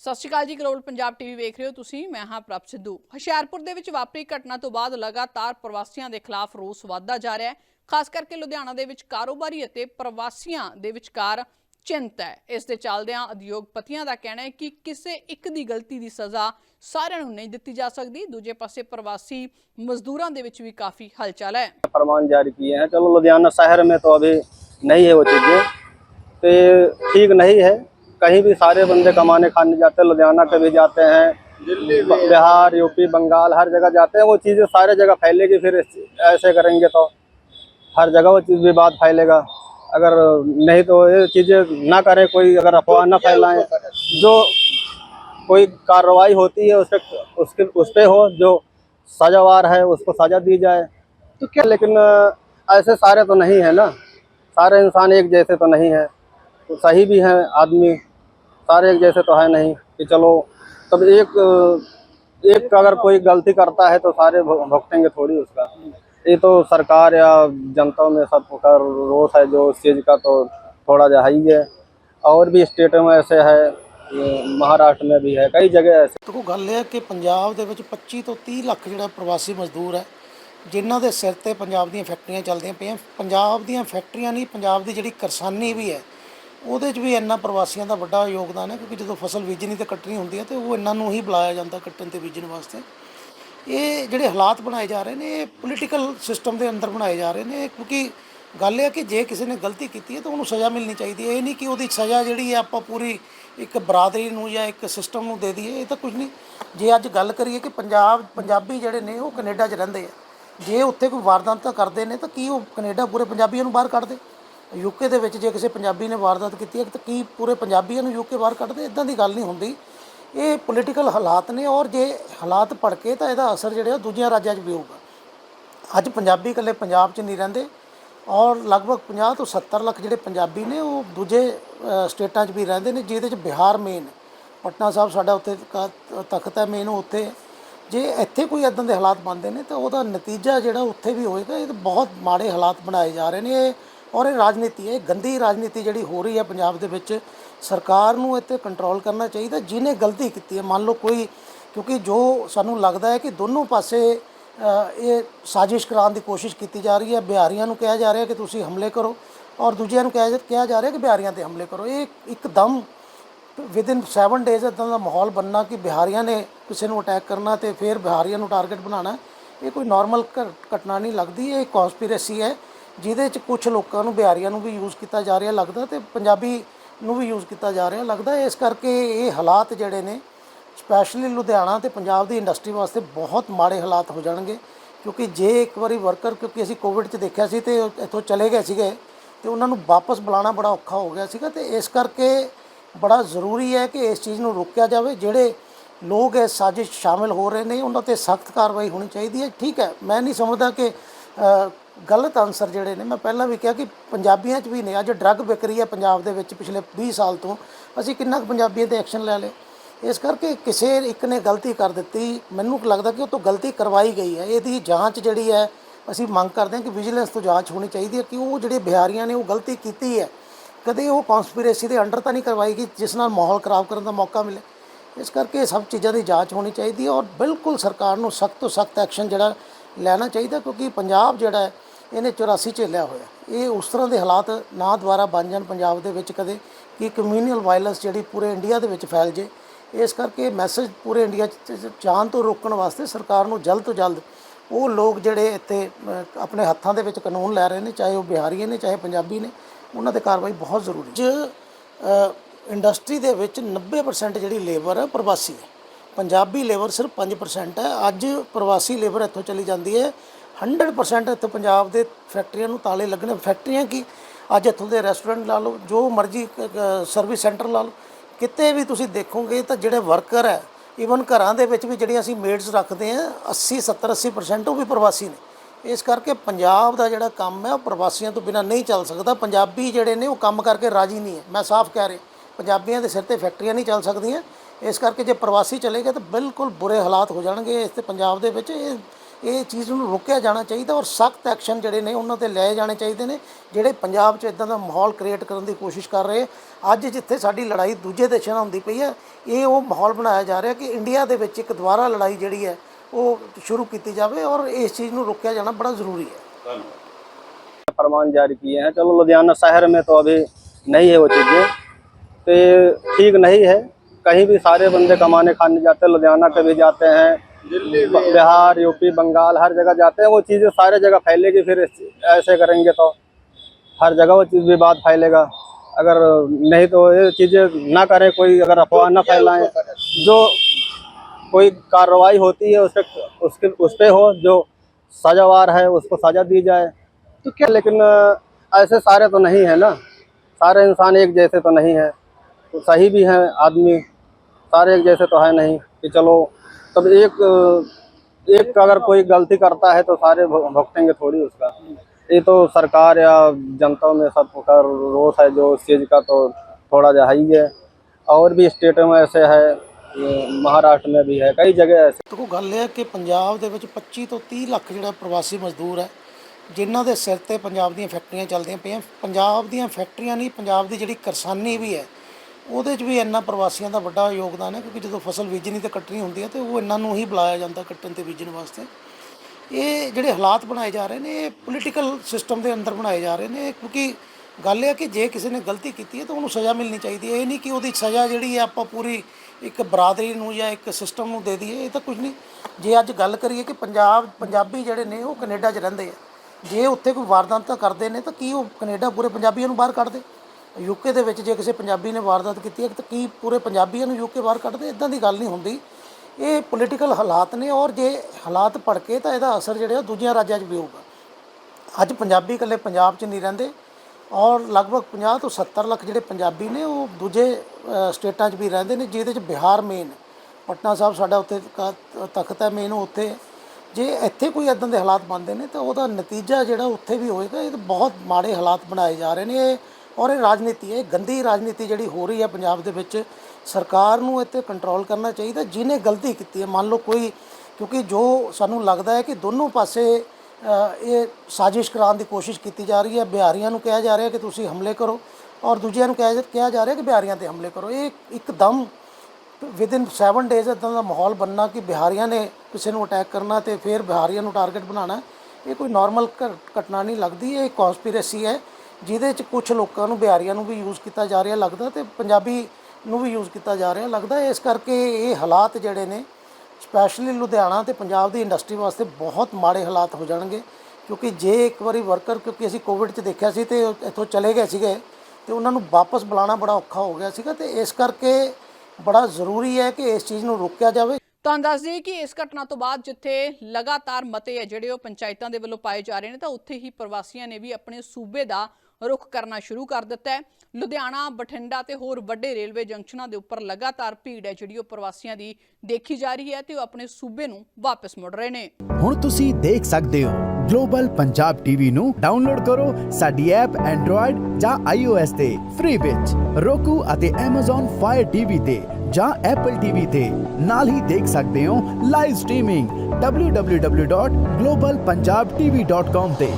ਸਤਿ ਸ਼੍ਰੀ ਅਕਾਲ ਜੀ global Punjab TV ਵੇਖ ਰਹੇ ਹੋ ਤੁਸੀਂ ਮੈਂ ਹਾਂ ਪ੍ਰਭ ਸਿੱਧੂ ਹੁਸ਼ਿਆਰਪੁਰ ਦੇ ਵਿੱਚ ਵਾਪਰੀ ਘਟਨਾ ਤੋਂ ਬਾਅਦ ਲਗਾਤਾਰ ਪ੍ਰਵਾਸੀਆਂ ਦੇ ਖਿਲਾਫ ਰੋਸ ਵਧਦਾ ਜਾ ਰਿਹਾ ਹੈ ਖਾਸ ਕਰਕੇ ਲੁਧਿਆਣਾ ਦੇ ਵਿੱਚ ਕਾਰੋਬਾਰੀ ਅਤੇ ਪ੍ਰਵਾਸੀਆਂ ਦੇ ਵਿਚਕਾਰ ਚਿੰਤਾ ਹੈ ਇਸ ਦੇ ਚੱਲਦਿਆਂ ਉਦਯੋਗਪਤੀਆਂ ਦਾ ਕਹਿਣਾ ਹੈ ਕਿ ਕਿਸੇ ਇੱਕ ਦੀ ਗਲਤੀ ਦੀ ਸਜ਼ਾ ਸਾਰਿਆਂ ਨੂੰ ਨਹੀਂ ਦਿੱਤੀ ਜਾ ਸਕਦੀ ਦੂਜੇ ਪਾਸੇ ਪ੍ਰਵਾਸੀ ਮਜ਼ਦੂਰਾਂ ਦੇ ਵਿੱਚ ਵੀ ਕਾਫੀ ਹਲਚਲ ਹੈ फरमान जारी किए हैं चलो लुधियाना शहर में तो अभी नहीं है वो चीज़ें तो ये ठीक नहीं है कहीं भी सारे बंदे कमाने खाने जाते हैं लुधियाना के भी जाते हैं बिहार यूपी बंगाल हर जगह जाते हैं वो चीज़ें सारे जगह फैलेगी फिर ऐसे करेंगे तो हर जगह वो चीज़ विवाद फैलेगा। अगर नहीं तो ये चीज़ें ना करें कोई अगर अफवाह ना फैलाएँ जो कोई कार्रवाई होती है उस पे उसके उस पर हो जो सजावार है उसको सजा दी जाए। तो क्या लेकिन ऐसे सारे तो नहीं है ना। सारे इंसान एक जैसे तो नहीं है। तो सही भी हैं आदमी। सारे एक जैसे तो है नहीं कि चलो तब एक अ, एक का अगर कोई गलती करता है तो सारे भु- भुगतेंगे थोड़ी उसका ये तो सरकार या जनता में सबका रोष है जो उस चीज़ का तो थोड़ा जा ही है और भी स्टेटों में ऐसे है ये महाराष्ट्र में भी है कई जगह ऐसे ਦੇਖੋ ਗੱਲ ਇਹ ਹੈ ਕਿ ਪੰਜਾਬ ਦੇ ਵਿੱਚ 25 ਤੋਂ 30 ਲੱਖ ਜਿਹੜਾ ਪ੍ਰਵਾਸੀ ਮਜ਼ਦੂਰ ਹੈ ਜਿਨ੍ਹਾਂ ਦੇ ਸਿਰ ਤੇ ਪੰਜਾਬ ਦੀਆਂ ਫੈਕਟਰੀਆਂ ਚੱਲਦੀਆਂ ਪਈਆਂ ਪੰਜਾਬ ਦੀਆਂ ਫੈਕਟਰੀਆਂ ਨਹੀਂ ਪੰਜਾਬ ਦੀ ਜਿਹੜੀ ਕਿਸਾਨੀ ਵੀ ਹੈ ਉਹਦੇ 'ਚ ਵੀ ਇੰਨਾ ਪ੍ਰਵਾਸੀਆਂ ਦਾ ਵੱਡਾ ਯੋਗਦਾਨ ਹੈ, ਕਿਉਂਕਿ ਜਦੋਂ ਫਸਲ ਬੀਜਣੀ ਤੇ ਕੱਟਣੀ ਹੁੰਦੀ ਹੈ ਤੇ ਉਹ ਇਹਨਾਂ ਨੂੰ ਹੀ ਬੁਲਾਇਆ ਜਾਂਦਾ ਕੱਟਣ ਤੇ ਬੀਜਣ ਵਾਸਤੇ। ਇਹ ਜਿਹੜੇ ਹਾਲਾਤ ਬਣਾਏ ਜਾ ਰਹੇ ਨੇ, ਇਹ ਪੋਲੀਟੀਕਲ ਸਿਸਟਮ ਦੇ ਅੰਦਰ ਬਣਾਏ ਜਾ ਰਹੇ ਨੇ, ਕਿਉਂਕਿ ਗੱਲ ਇਹ ਹੈ ਕਿ ਜੇ ਕਿਸੇ ਨੇ ਗਲਤੀ ਕੀਤੀ ਹੈ ਤਾਂ ਉਹਨੂੰ ਸਜ਼ਾ ਮਿਲਣੀ ਚਾਹੀਦੀ ਹੈ। ਇਹ ਨਹੀਂ ਕਿ ਉਹਦੀ ਸਜ਼ਾ ਜਿਹੜੀ ਹੈ ਆਪਾਂ ਪੂਰੀ ਇੱਕ ਬਰਾਦਰੀ ਨੂੰ ਜਾਂ ਇੱਕ ਸਿਸਟਮ ਨੂੰ ਦੇ ਦਈਏ, ਇਹ ਤਾਂ ਕੁਝ ਨਹੀਂ। ਜੇ ਅੱਜ ਗੱਲ ਕਰੀਏ ਕਿ ਪੰਜਾਬ, ਪੰਜਾਬੀ ਜਿਹੜੇ ਨੇ ਉਹ ਕੈਨੇਡਾ 'ਚ ਰਹਿੰਦੇ ਆ। ਜੇ ਉੱਥੇ ਕੋਈ ਵਾਰਦਾਤ ਕਰਦੇ ਨੇ ਤਾਂ ਕੀ ਉਹ ਕੈਨੇਡਾ ਪੂਰੇ ਪੰਜਾਬੀਆਂ ਨੂੰ ਬਾਹਰ ਕੱਢ ਦੇ? ਯੂਕੇ ਦੇ ਵਿੱਚ ਜੇ ਕਿਸੇ ਪੰਜਾਬੀ ਨੇ ਵਾਰਦਾਤ ਕੀਤੀ ਹੈ, ਤਾਂ ਕੀ ਪੂਰੇ ਪੰਜਾਬੀਆਂ ਨੂੰ ਯੂਕੇ ਬਾਹਰ ਕੱਢਦੇ? ਇਦਾਂ ਦੀ ਗੱਲ ਨਹੀਂ ਹੁੰਦੀ। ਇਹ ਪੋਲੀਟੀਕਲ ਹਾਲਾਤ ਨੇ ਔਰ ਜੇ ਹਾਲਾਤ ਭੜਕੇ, ਤਾਂ ਇਹਦਾ ਅਸਰ ਜਿਹੜਾ, ਉਹ ਦੂਜਿਆਂ ਰਾਜਾਂ 'ਚ ਵੀ ਹੋਊਗਾ। ਅੱਜ ਪੰਜਾਬੀ ਇਕੱਲੇ ਪੰਜਾਬ 'ਚ ਨਹੀਂ ਰਹਿੰਦੇ ਔਰ ਲਗਭਗ 50 ਤੋਂ 70 ਲੱਖ ਜਿਹੜੇ ਪੰਜਾਬੀ ਨੇ, ਉਹ ਦੂਜੇ ਸਟੇਟਾਂ 'ਚ ਵੀ ਰਹਿੰਦੇ ਨੇ, ਜਿਹਦੇ 'ਚ ਬਿਹਾਰ ਮੇਨ ਪਟਨਾ ਸਾਹਿਬ ਸਾਡਾ ਉੱਥੇ ਤਖਤ ਹੈ ਮੇਨ ਉੱਥੇ ਜੇ ਇੱਥੇ ਕੋਈ ਇਦਾਂ ਦੇ ਹਾਲਾਤ ਬਣਦੇ ਨੇ, ਤਾਂ ਉਹਦਾ ਨਤੀਜਾ ਜਿਹੜਾ ਉੱਥੇ ਵੀ ਹੋਏਗਾ, ਇਹ ਤਾਂ ਬਹੁਤ ਮਾੜੇ ਹਾਲਾਤ ਬਣਾਏ ਜਾ ਰਹੇ ਨੇ। ਇਹ ਔਰ ਇਹ ਰਾਜਨੀਤੀ ਹੈ, ਇਹ ਗੰਦੀ ਰਾਜਨੀਤੀ ਜਿਹੜੀ ਹੋ ਰਹੀ ਹੈ ਪੰਜਾਬ ਦੇ ਵਿੱਚ, ਸਰਕਾਰ ਨੂੰ ਇੱਥੇ ਕੰਟਰੋਲ ਕਰਨਾ ਚਾਹੀਦਾ, ਜਿਹਨੇ ਗਲਤੀ ਕੀਤੀ ਹੈ। ਮੰਨ ਲਓ ਕੋਈ, ਕਿਉਂਕਿ ਜੋ ਸਾਨੂੰ ਲੱਗਦਾ ਹੈ ਕਿ ਦੋਨੋਂ ਪਾਸੇ ਇਹ ਸਾਜ਼ਿਸ਼ ਕਰਾਉਣ ਦੀ ਕੋਸ਼ਿਸ਼ ਕੀਤੀ ਜਾ ਰਹੀ ਹੈ। ਬਿਹਾਰੀਆਂ ਨੂੰ ਕਿਹਾ ਜਾ ਰਿਹਾ ਕਿ ਤੁਸੀਂ ਹਮਲੇ ਕਰੋ ਔਰ ਦੂਜਿਆਂ ਨੂੰ ਕਿਹਾ ਜਾ- ਕਿਹਾ ਜਾ ਰਿਹਾ ਕਿ ਬਿਹਾਰੀਆਂ ਤੇ ਹਮਲੇ ਕਰੋ। ਇਹ ਇੱਕਦਮ ਵਿਦਿਨ 7 ਡੇਜ਼ ਇਦਾਂ ਦਾ ਮਾਹੌਲ ਬੰਨਣਾ ਕਿ ਬਿਹਾਰੀਆਂ ਨੇ ਕਿਸੇ ਨੂੰ ਅਟੈਕ ਕਰਨਾ ਤੇ ਫਿਰ ਬਿਹਾਰੀਆਂ ਨੂੰ ਟਾਰਗੇਟ ਬਣਾਉਣਾ, ਇਹ ਕੋਈ ਨਾਰਮਲ ਘਟਨਾ ਨਹੀਂ ਲੱਗਦੀ। ਇਹ ਕਨਸਪੀਰੇਸੀ ਹੈ। ਜਿਹਦੇ ਚ ਕੁਝ ਲੋਕਾਂ ਨੂੰ, ਬਿਹਾਰੀਆਂ ਨੂੰ ਵੀ ਯੂਜ਼ ਕੀਤਾ ਜਾ ਰਿਹਾ ਲੱਗਦਾ ਤੇ ਪੰਜਾਬੀ ਨੂੰ ਵੀ ਯੂਜ਼ ਕੀਤਾ ਜਾ ਰਿਹਾ ਲੱਗਦਾ। ਇਸ ਕਰਕੇ ਇਹ ਹਾਲਾਤ ਜਿਹੜੇ ਨੇ ਸਪੈਸ਼ਲੀ ਲੁਧਿਆਣਾ ਤੇ ਪੰਜਾਬ ਦੀ ਇੰਡਸਟਰੀ ਵਾਸਤੇ ਬਹੁਤ ਮਾੜੇ ਹਾਲਾਤ ਹੋ ਜਾਣਗੇ। ਕਿਉਂਕਿ ਜੇ ਇੱਕ ਵਾਰੀ ਵਰਕਰ ਕਿਉਂਕਿ ਅਸੀਂ ਕੋਵਿਡ 'ਚ ਦੇਖਿਆ ਸੀ ਤੇ ਇੱਥੋਂ ਚਲੇ ਗਏ ਸੀਗੇ ਤੇ ਉਹਨਾਂ ਨੂੰ ਵਾਪਸ ਬੁਲਾਉਣਾ ਬੜਾ ਔਖਾ ਹੋ ਗਿਆ ਸੀਗਾ ਤੇ ਇਸ ਕਰਕੇ ਬੜਾ ਜ਼ਰੂਰੀ ਹੈ ਕਿ ਇਸ ਚੀਜ਼ ਨੂੰ ਰੋਕਿਆ ਜਾਵੇ। ਜਿਹੜੇ ਲੋਕ ਇਸ ਸਾਜ਼ਿਸ਼ ਸ਼ਾਮਿਲ ਹੋ ਰਹੇ ਨੇ, ਉਹਨਾਂ ਤੇ ਸਖਤ ਕਾਰਵਾਈ ਹੋਣੀ ਚਾਹੀਦੀ ਹੈ। ਠੀਕ ਹੈ, ਮੈਂ ਨਹੀਂ ਸਮਝਦਾ ਕਿ ਗਲਤ ਆਨਸਰ ਜਿਹੜੇ ਨੇ, ਮੈਂ ਪਹਿਲਾਂ ਵੀ ਕਿਹਾ ਕਿ ਪੰਜਾਬੀਆਂ 'ਚ ਵੀ ਨੇ, ਅੱਜ ਡਰੱਗ ਵਿਕਰੀ ਹੈ ਪੰਜਾਬ ਦੇ ਵਿੱਚ ਪਿਛਲੇ 20 ਸਾਲ ਤੋਂ। ਅਸੀਂ ਕਿੰਨਾ ਕੁ ਪੰਜਾਬੀਆਂ ਤੇ ਐਕਸ਼ਨ ਲੈ ਲਏ। ਇਸ ਕਰਕੇ ਕਿਸੇ ਇੱਕ ਨੇ ਗਲਤੀ ਕਰ ਦਿੱਤੀ, ਮੈਨੂੰ ਲੱਗਦਾ ਕਿ ਉਹ ਤੋਂ ਗਲਤੀ ਕਰਵਾਈ ਗਈ ਹੈ। ਇਹਦੀ ਜਾਂਚ ਜਿਹੜੀ ਹੈ, ਅਸੀਂ ਮੰਗ ਕਰਦੇ ਹਾਂ ਕਿ ਵਿਜੀਲੈਂਸ ਤੋਂ ਜਾਂਚ ਹੋਣੀ ਚਾਹੀਦੀ ਹੈ ਕਿ ਉਹ ਜਿਹੜੇ ਬਿਹਾਰੀਆਂ ਨੇ, ਉਹ ਗਲਤੀ ਕੀਤੀ ਹੈ। ਕਦੇ ਉਹ ਕਨਸਪੀਰੇਸੀ ਦੇ ਅੰਡਰ ਤਾਂ ਨਹੀਂ ਕਰਵਾਈ ਗਈ, ਜਿਸ ਨਾਲ ਮਾਹੌਲ ਖਰਾਬ ਕਰਨ ਦਾ ਮੌਕਾ ਮਿਲੇ। ਇਸ ਕਰਕੇ ਸਭ ਚੀਜ਼ਾਂ ਦੀ ਜਾਂਚ ਹੋਣੀ ਚਾਹੀਦੀ ਹੈ ਔਰ ਬਿਲਕੁਲ ਸਰਕਾਰ ਨੂੰ ਸਖਤ ਤੋਂ ਸਖਤ ਐਕਸ਼ਨ ਜਿਹੜਾ ਲੈਣਾ ਚਾਹੀਦਾ, ਕਿਉਂਕਿ ਪੰਜਾਬ ਜਿਹੜਾ ਹੈ ਇਹਨੇ 84 ਝੇਲਿਆ ਹੋਇਆ। ਇਹ ਉਸ ਤਰ੍ਹਾਂ ਦੇ ਹਾਲਾਤ ਨਾ ਦੁਬਾਰਾ ਬਣ ਜਾਣ ਪੰਜਾਬ ਦੇ ਵਿੱਚ ਕਦੇ ਕਿ ਕਮਿਊਨਲ ਵਾਇਲੈਂਸ ਜਿਹੜੀ ਪੂਰੇ ਇੰਡੀਆ ਦੇ ਵਿੱਚ ਫੈਲ ਜੇ। ਇਸ ਕਰਕੇ ਮੈਸੇਜ ਪੂਰੇ ਇੰਡੀਆ 'ਚ ਜਾਣ ਤੋਂ ਰੋਕਣ ਵਾਸਤੇ ਸਰਕਾਰ ਨੂੰ ਜਲਦ ਤੋਂ ਜਲਦ ਉਹ ਲੋਕ ਜਿਹੜੇ ਇੱਥੇ ਆਪਣੇ ਹੱਥਾਂ ਦੇ ਵਿੱਚ ਕਾਨੂੰਨ ਲੈ ਰਹੇ ਨੇ, ਚਾਹੇ ਉਹ ਬਿਹਾਰੀ ਨੇ, ਚਾਹੇ ਪੰਜਾਬੀ ਨੇ, ਉਹਨਾਂ ਤੇ ਕਾਰਵਾਈ ਬਹੁਤ ਜ਼ਰੂਰੀ ਹੈ। ਇੰਡਸਟਰੀ ਦੇ ਵਿੱਚ 90% ਜਿਹੜੀ ਲੇਬਰ ਹੈ ਪ੍ਰਵਾਸੀ ਹੈ। ਪੰਜਾਬੀ ਲੇਬਰ ਸਿਰਫ 5% ਹੈ। ਅੱਜ ਪ੍ਰਵਾਸੀ ਲੇਬਰ ਇੱਥੋਂ ਚਲੀ ਜਾਂਦੀ ਹੈ। 100% ਇੱਥੋਂ ਪੰਜਾਬ ਦੇ ਫੈਕਟਰੀਆਂ ਨੂੰ ਤਾਲੇ ਲੱਗਣੇ। ਫੈਕਟਰੀਆਂ ਕੀ? ਅੱਜ ਇੱਥੋਂ ਦੇ ਰੈਸਟੋਰੈਂਟ ਲਾ ਲਓ, ਜੋ ਮਰਜ਼ੀ ਸਰਵਿਸ ਸੈਂਟਰ ਲਾ ਲਓ। ਕਿਤੇ ਵੀ ਤੁਸੀਂ ਦੇਖੋਗੇ ਤਾਂ ਜਿਹੜੇ ਵਰਕਰ ਹੈ ਈਵਨ ਘਰਾਂ ਦੇ ਵਿੱਚ ਵੀ ਜਿਹੜੀਆਂ ਅਸੀਂ ਮੇਡਸ ਰੱਖਦੇ ਆ 80 70 80% ਉਹ ਵੀ ਪ੍ਰਵਾਸੀ ਨੇ। ਇਸ ਕਰਕੇ ਪੰਜਾਬ ਦਾ ਜਿਹੜਾ ਕੰਮ ਹੈ, ਉਹ ਪ੍ਰਵਾਸੀਆਂ ਤੋਂ ਬਿਨਾ ਨਹੀਂ ਚੱਲ ਸਕਦਾ। ਪੰਜਾਬੀ ਜਿਹੜੇ ਨੇ ਉਹ ਕੰਮ ਕਰਕੇ ਰਾਜੀ ਨਹੀਂ ਹੈ। ਮੈਂ ਸਾਫ਼ ਕਹਿ ਰਿਹਾ। ਪੰਜਾਬੀਆਂ ਦੇ ਸਿਰ ਤੇ ਫੈਕਟਰੀਆਂ ਨਹੀਂ ਚੱਲ ਸਕਦੀਆਂ। ਇਸ ਕਰਕੇ ਜੇ ਪ੍ਰਵਾਸੀ ਚਲੇ ਗਏ ਤਾਂ ਬਿਲਕੁਲ ਬੁਰੇ ਹਾਲਾਤ ਹੋ ਜਾਣਗੇ ਇਸ ਤੇ ਪੰਜਾਬ ਦੇ ਵਿੱਚ ਇਹ ਇਹ ਚੀਜ਼ ਨੂੰ ਰੋਕਿਆ ਜਾਣਾ ਚਾਹੀਦਾ ਔਰ ਸਖਤ ਐਕਸ਼ਨ ਜਿਹੜੇ ਨੇ ਉਹਨਾਂ ਤੇ ਲਏ ਜਾਣੇ ਚਾਹੀਦੇ ਨੇ ਜਿਹੜੇ ਪੰਜਾਬ 'ਚ ਇਦਾਂ ਦਾ ਮਾਹੌਲ ਕ੍ਰੀਏਟ ਕਰਨ ਦੀ ਕੋਸ਼ਿਸ਼ ਕਰ ਰਹੇ ਅੱਜ ਜਿੱਥੇ ਸਾਡੀ ਲੜਾਈ ਦੂਜੇ ਦੇਸ਼ਾਂ ਨਾਲ ਹੁੰਦੀ ਪਈ ਹੈ ਇਹ ਉਹ ਮਾਹੌਲ ਬਣਾਇਆ ਜਾ ਰਿਹਾ ਕਿ ਇੰਡੀਆ ਦੇ ਵਿੱਚ ਇੱਕ ਦੁਬਾਰਾ ਲੜਾਈ ਜਿਹੜੀ ਹੈ ਉਹ ਸ਼ੁਰੂ ਕੀਤੀ ਜਾਵੇ ਔਰ ਇਸ ਚੀਜ਼ ਨੂੰ ਰੋਕਿਆ ਜਾਣਾ ਬੜਾ ਜ਼ਰੂਰੀ ਹੈ फरमान जारी किए हैं चलो लुधियाना शहर में तो अभी नहीं है वो चीज़ें तो ठीक नहीं है कहीं भी सारे बंदे कमाने खाने जाते हैं लुधियाना कभी जाते हैं बिहार यूपी बंगाल हर जगह जाते हैं वो चीज़ें सारे जगह फैलेगी फिर ऐसे करेंगे तो। हर जगह वो चीज़ विवाद फैलेगा। अगर नहीं तो ये चीज़ें ना करें कोई अगर अफवाह ना फैलाएँ। जो कोई कार्रवाई होती है उस पे उसके उस पर हो जो सजावार है उसको सजा दी जाए। तो क्या लेकिन ऐसे सारे तो नहीं है ना। सारे इंसान एक जैसे तो नहीं है। तो सही भी हैं आदमी सारे एक जैसे तो है नहीं कि चलो तब एक अ, एक अगर कोई गलती करता है तो सारे भु- भुगतेंगे थोड़ी उसका ये तो सरकार या जनता में सबका रोष है जो उस चीज़ का तो थोड़ा जा ही है और भी स्टेटों में ऐसे है ये महाराष्ट्र में भी है कई जगह ऐसे ਦੇਖੋ ਗੱਲ ਇਹ ਹੈ ਕਿ ਪੰਜਾਬ ਦੇ ਵਿੱਚ 25 ਤੋਂ 30 ਲੱਖ ਜਿਹੜਾ ਪ੍ਰਵਾਸੀ ਮਜ਼ਦੂਰ ਹੈ ਜਿਨ੍ਹਾਂ ਦੇ ਸਿਰ ਤੇ ਪੰਜਾਬ ਦੀਆਂ ਫੈਕਟਰੀਆਂ ਚੱਲਦੀਆਂ ਪਈਆਂ ਪੰਜਾਬ ਦੀਆਂ ਫੈਕਟਰੀਆਂ ਨਹੀਂ ਪੰਜਾਬ ਦੀ ਜਿਹੜੀ ਕਿਸਾਨੀ ਵੀ ਹੈ ਉਹਦੇ 'ਚ ਵੀ ਇੰਨਾ ਪ੍ਰਵਾਸੀਆਂ ਦਾ ਵੱਡਾ ਯੋਗਦਾਨ ਹੈ, ਕਿਉਂਕਿ ਜਦੋਂ ਫਸਲ ਬੀਜਣੀ ਤੇ ਕੱਟਣੀ ਹੁੰਦੀ ਹੈ ਤੇ ਉਹ ਇਹਨਾਂ ਨੂੰ ਹੀ ਬੁਲਾਇਆ ਜਾਂਦਾ ਕੱਟਣ ਤੇ ਬੀਜਣ ਵਾਸਤੇ। ਇਹ ਜਿਹੜੇ ਹਾਲਾਤ ਬਣਾਏ ਜਾ ਰਹੇ ਨੇ, ਇਹ ਪੋਲੀਟੀਕਲ ਸਿਸਟਮ ਦੇ ਅੰਦਰ ਬਣਾਏ ਜਾ ਰਹੇ ਨੇ, ਕਿਉਂਕਿ ਗੱਲ ਇਹ ਹੈ ਕਿ ਜੇ ਕਿਸੇ ਨੇ ਗਲਤੀ ਕੀਤੀ ਹੈ ਤਾਂ ਉਹਨੂੰ ਸਜ਼ਾ ਮਿਲਣੀ ਚਾਹੀਦੀ ਹੈ। ਇਹ ਨਹੀਂ ਕਿ ਉਹਦੀ ਸਜ਼ਾ ਜਿਹੜੀ ਹੈ ਆਪਾਂ ਪੂਰੀ ਇੱਕ ਬਰਾਦਰੀ ਨੂੰ ਜਾਂ ਇੱਕ ਸਿਸਟਮ ਨੂੰ ਦੇ ਦਈਏ, ਇਹ ਤਾਂ ਕੁਝ ਨਹੀਂ। ਜੇ ਅੱਜ ਗੱਲ ਕਰੀਏ ਕਿ ਪੰਜਾਬ, ਪੰਜਾਬੀ ਜਿਹੜੇ ਨੇ ਉਹ ਕੈਨੇਡਾ 'ਚ ਰਹਿੰਦੇ ਆ। ਜੇ ਉੱਥੇ ਕੋਈ ਵਾਰਦਾਤ ਕਰਦੇ ਨੇ ਤਾਂ ਕੀ ਉਹ ਕੈਨੇਡਾ ਪੂਰੇ ਪੰਜਾਬੀਆਂ ਨੂੰ ਬਾਹਰ ਕੱਢ ਦੇ? ਯੂਕੇ ਦੇ ਵਿੱਚ ਜੇ ਕਿਸੇ ਪੰਜਾਬੀ ਨੇ ਵਾਰਦਾਤ ਕੀਤੀ ਹੈ, ਤਾਂ ਕੀ ਪੂਰੇ ਪੰਜਾਬੀਆਂ ਨੂੰ ਯੂਕੇ ਬਾਹਰ ਕੱਢਦੇ? ਇਦਾਂ ਦੀ ਗੱਲ ਨਹੀਂ ਹੁੰਦੀ। ਇਹ ਪੋਲੀਟੀਕਲ ਹਾਲਾਤ ਨੇ ਔਰ ਜੇ ਹਾਲਾਤ ਭੜਕੇ ਤਾਂ ਇਹਦਾ ਅਸਰ ਜਿਹੜਾ ਉਹ ਦੂਜਿਆਂ ਰਾਜਾਂ 'ਚ ਵੀ ਹੋਊਗਾ। ਅੱਜ ਪੰਜਾਬੀ ਇਕੱਲੇ ਪੰਜਾਬ 'ਚ ਨਹੀਂ ਰਹਿੰਦੇ ਔਰ ਲਗਭਗ 50 ਤੋਂ 70 ਲੱਖ ਜਿਹੜੇ ਪੰਜਾਬੀ ਨੇ, ਉਹ ਦੂਜੇ ਸਟੇਟਾਂ 'ਚ ਵੀ ਰਹਿੰਦੇ ਨੇ, ਜਿਹਦੇ 'ਚ ਬਿਹਾਰ ਮੇਨ ਪਟਨਾ ਸਾਹਿਬ ਸਾਡਾ ਉੱਥੇ ਕ- ਤਖਤ ਹੈ ਮੇਨ ਉੱਥੇ। ਜੇ ਇੱਥੇ ਕੋਈ ਇਦਾਂ ਦੇ ਹਾਲਾਤ ਬਣਦੇ ਨੇ, ਤਾਂ ਉਹਦਾ ਨਤੀਜਾ ਜਿਹੜਾ ਉੱਥੇ ਵੀ ਹੋਏਗਾ, ਇਹ ਤਾਂ ਬਹੁਤ ਮਾੜੇ ਹਾਲਾਤ ਬਣਾਏ ਜਾ ਰਹੇ ਨੇ। ਇਹ ਔਰ ਇਹ ਰਾਜਨੀਤੀ ਹੈ ਗੰਦੀ ਰਾਜਨੀਤੀ ਜਿਹੜੀ ਹੋ ਰਹੀ ਹੈ ਪੰਜਾਬ ਦੇ ਵਿੱਚ, ਸਰਕਾਰ ਨੂੰ ਇੱਥੇ ਕੰਟਰੋਲ ਕਰਨਾ ਚਾਹੀਦਾ, ਜਿਹਨੇ ਗਲਤੀ ਕੀਤੀ ਹੈ, ਮੰਨ ਲਓ ਕੋਈ, ਕਿਉਂਕਿ ਜੋ ਸਾਨੂੰ ਲੱਗਦਾ ਹੈ ਕਿ ਦੋਨੋਂ ਪਾਸੇ ਇਹ ਸਾਜ਼ਿਸ਼ ਕਰਾਉਣ ਦੀ ਕੋਸ਼ਿਸ਼ ਕੀਤੀ ਜਾ ਰਹੀ ਹੈ, ਬਿਹਾਰੀਆਂ ਨੂੰ ਕਿਹਾ ਜਾ ਰਿਹਾ ਕਿ ਤੁਸੀਂ ਹਮਲੇ ਕਰੋ, ਔਰ ਦੂਜਿਆਂ ਨੂੰ ਕਿਹਾ ਕਿਹਾ ਜਾ ਰਿਹਾ ਕਿ ਬਿਹਾਰੀਆਂ ਤੇ ਹਮਲੇ ਕਰੋ। ਇਹ ਇੱਕਦਮ ਵਿਦਿਨ 7 ਡੇਜ਼ ਇਦਾਂ ਦਾ ਮਾਹੌਲ ਬਣਨਾ ਕਿ ਬਿਹਾਰੀਆਂ ਨੇ ਕਿਸੇ ਨੂੰ ਅਟੈਕ ਕਰਨਾ ਤੇ ਫਿਰ ਬਿਹਾਰੀਆਂ ਨੂੰ ਟਾਰਗੇਟ ਬਣਾਉਣਾ, ਇਹ ਕੋਈ ਨਾਰਮਲ ਘਟਨਾ ਨਹੀਂ ਲੱਗਦੀ, ਇਹ ਕਨਸਪੀਰੇਸੀ ਹੈ। ਜਿਹਦੇ ਚ ਕੁਝ ਲੋਕਾਂ ਨੂੰ ਬਿਹਾਰੀਆਂ ਨੂੰ ਵੀ ਯੂਜ਼ ਕੀਤਾ ਜਾ ਰਿਹਾ ਲੱਗਦਾ ਤੇ ਪੰਜਾਬੀ ਨੂੰ ਵੀ ਯੂਜ਼ ਕੀਤਾ ਜਾ ਰਿਹਾ ਲੱਗਦਾ। ਇਸ ਕਰਕੇ ਇਹ ਹਾਲਾਤ ਜਿਹੜੇ ਨੇ ਸਪੈਸ਼ਲੀ ਲੁਧਿਆਣਾ ਤੇ ਪੰਜਾਬ ਦੀ ਇੰਡਸਟਰੀ ਵਾਸਤੇ ਬਹੁਤ ਮਾੜੇ ਹਾਲਾਤ ਹੋ ਜਾਣਗੇ। ਕਿਉਂਕਿ ਜੇ ਇੱਕ ਵਾਰੀ ਵਰਕਰ ਕਿਉਂਕਿ ਅਸੀਂ ਕੋਵਿਡ 'ਚ ਦੇਖਿਆ ਸੀ ਤੇ ਇੱਥੋਂ ਚਲੇ ਗਏ ਸੀਗੇ ਤੇ ਉਹਨਾਂ ਨੂੰ ਵਾਪਸ ਬੁਲਾਉਣਾ ਬੜਾ ਔਖਾ ਹੋ ਗਿਆ ਸੀਗਾ ਤੇ ਇਸ ਕਰਕੇ ਬੜਾ ਜ਼ਰੂਰੀ ਹੈ ਕਿ ਇਸ ਚੀਜ਼ ਨੂੰ ਰੋਕਿਆ ਜਾਵੇ। ਤੁਹਾਨੂੰ ਦੱਸ ਦਈਏ ਕਿ ਇਸ ਘਟਨਾ ਤੋਂ ਬਾਅਦ ਜਿੱਥੇ ਲਗਾਤਾਰ ਮਤੇ ਹੈ, ਜਿਹੜੇ ਉਹ ਪੰਚਾਇਤਾਂ ਦੇ ਵੱਲੋਂ ਪਾਏ ਜਾ ਰਹੇ ਨੇ, ਤਾਂ ਉੱਥੇ ਹੀ ਪ੍ਰਵਾਸੀਆਂ ਨੇ ਵੀ ਆਪਣੇ ਸੂਬੇ ਦਾ ਰੁਖ ਕਰਨਾ ਸ਼ੁਰੂ ਕਰ ਦਿੱਤਾ ਹੈ। ਲੁਧਿਆਣਾ, ਬਠਿੰਡਾ ਤੇ ਹੋਰ ਵੱਡੇ ਰੇਲਵੇ ਜੰਕਸ਼ਨਾਂ ਦੇ ਉੱਪਰ ਲਗਾਤਾਰ ਭੀੜ ਹੈ, ਜਿਹੜੀ ਉਹ ਪ੍ਰਵਾਸੀਆਂ ਦੀ ਦੇਖੀ ਜਾ ਰਹੀ ਹੈ ਤੇ ਉਹ ਆਪਣੇ ਸੂਬੇ ਨੂੰ ਵਾਪਸ ਮੁੜ ਰਹੇ ਨੇ। ਹੁਣ ਤੁਸੀਂ ਦੇਖ ਸਕਦੇ ਹੋ ਗਲੋਬਲ ਪੰਜਾਬ ਟੀਵੀ ਨੂੰ ਡਾਊਨਲੋਡ ਕਰੋ ਸਾਡੀ ਐਪ ਐਂਡਰੋਇਡ ਜਾਂ iOS ਤੇ ਫ੍ਰੀ ਵਿੱਚ। Roku ਅਤੇ Amazon Fire TV ਤੇ ਜਾਂ Apple TV ਤੇ। ਨਾਲ ਹੀ ਦੇਖ ਸਕਦੇ ਹੋ ਲਾਈਵ ਸਟ੍ਰੀਮਿੰਗ www.globalpunjabtv.com ਤੇ।